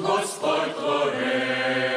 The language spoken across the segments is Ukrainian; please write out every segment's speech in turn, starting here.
Господь творець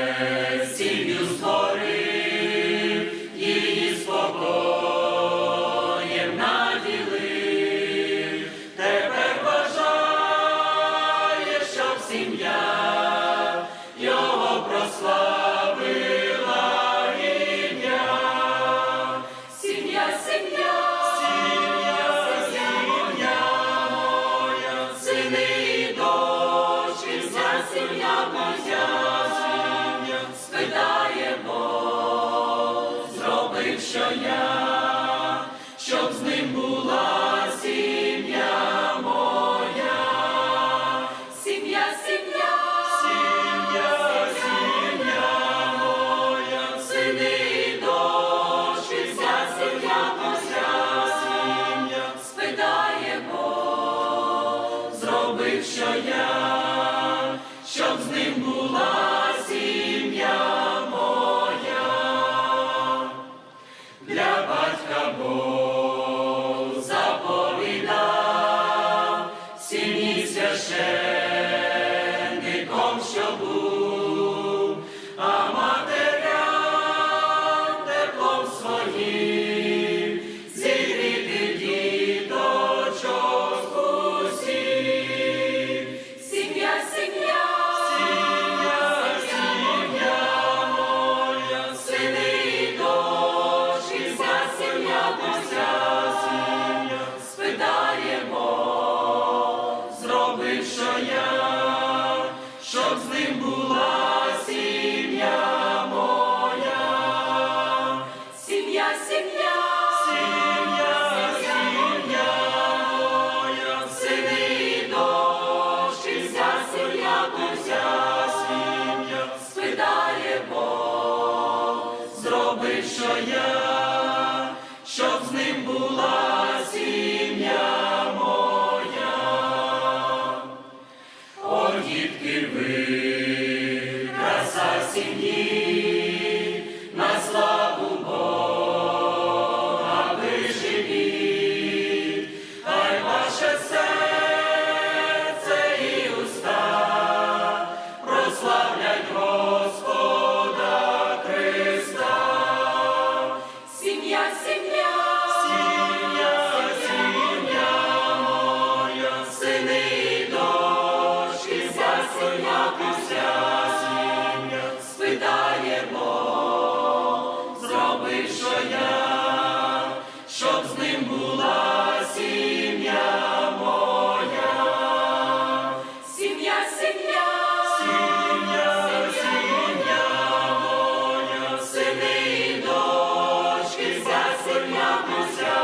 що я, щоб з ним була сім'я моя. Сім'я, сім'я, сім'я, сім'я моя, сини і дочки, вся сім'я моя, сім'я, спитаємо, зробив, що я, щоб з ним була зробив, що я, щоб з ним була сім'я моя. Сім'я, сім'я, сім'я, сім'я моя, сини і дочки, вся сім'я моя, сім'я, спитаємо, зробив, що я, sing ye сім'я моя,